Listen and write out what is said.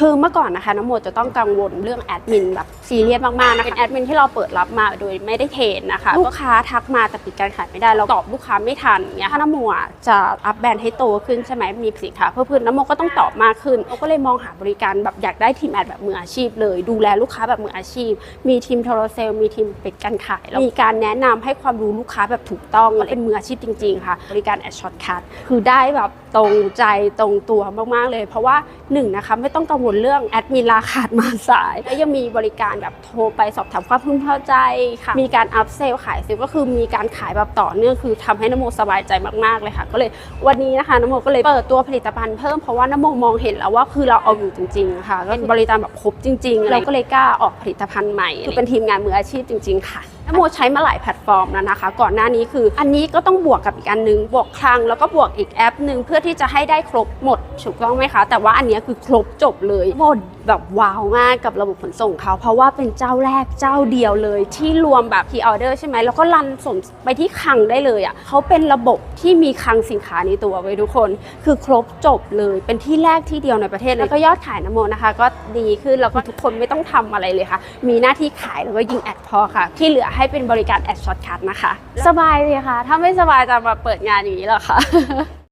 คือเมื่อก่อนนะคะน้ำโมจะต้องกังวลเรื่องแอดมินแบบซีเรียสมากๆนะคะเป็นแอดมินที่เราเปิดรับมาโดยไม่ได้เทรนนะคะลูกค้าทักมาแต่ปิดการขายไม่ได้เราตอบลูกค้าไม่ทันอย่างเงี้ยถ้าน้ำโมอะจะอัพแบรนด์ให้โตขึ้นใช่ไหมมีสินค้าเพิ่มขึ้นน้ำโมก็ต้องตอบมากขึ้นเราก็เลยมองหาบริการแบบอยากได้ทีมแอดแบบมืออาชีพเลย ดูแลลูกค้าแบบมืออาชีพ มีทีมโทรเซลมีทีมปิดการขายแล้วมีการแนะนำให้ความรู้ลูกค้าแบบถูกต้องเป็นมืออาชีพจริง ๆ ค่ะ บริการแอดช็อตคัทคือได้แบบตรงใจตรงตัวมากๆเลย เพราะว่าหนึ่งนะคะไม่ต้องกังวลเรื่องแอดมินลาขาดมาสาย และยังมีบริการแบบโทรไปสอบถามความพึงพอใจค่ะ มีการอัพเซลขายซิลก็คือมีการขายแบบต่อเนื่องคือทำให้นโมสบายใจมากๆเลยค่ะ ก็เลยวันนี้นะคะนโมก็เลยเปิดตัวผลิตภัณฑ์เพิ่มเพราะว่านโมมองเห็นแล้วว่าคือเราเอาอยู่จริงๆค่ะก็เป็นบริการแบบครบจริง ๆ เราก็เลยกล้าออกผลิตภัณฑ์ใหม่คือเป็นทีมงานมืออาชีพจริง ๆ ค่ะน โมใช้มาหลายแพลตฟอร์มแล้วนะคะ ก่อนหน้านี้คือ อันนี้ก็ต้องบวกกับอีกอันนึง บวกคลังแล้วก็บวกอีกแอปหนึ่งเพื่อที่จะให้ได้ครบหมดถูกต้องไหมคะ แต่ว่าอันนี้คือครบจบเลยหมดแบบว้าวมากกับระบบขนส่งเขา เพราะว่าเป็นเจ้าแรกเจ้าเดียวเลย ที่รวมแบบพีออเดอร์ใช่ไหมแล้วก็รันส่งไปที่คลังได้เลยอะเขาเป็นระบบที่มีคลังสินค้าในตัวไว้ทุกคน คือครบจบเลย เป็นที่แรกที่เดียวในประเทศแล้วก็ยอดขายนโมนะคะ ก็ดีขึ้นแล้วก็ทุกคนไม่ต้องทำอะไรเลยค่ะ มีหน้าที่ขายแล้วก็ยิงแอดพอค่ะ ที่เหลือให้เป็นบริการแอดช็อตคัทนะคะ สบายเลยค่ะ ถ้าไม่สบายจะมาเปิดงานอย่างนี้หรอคะ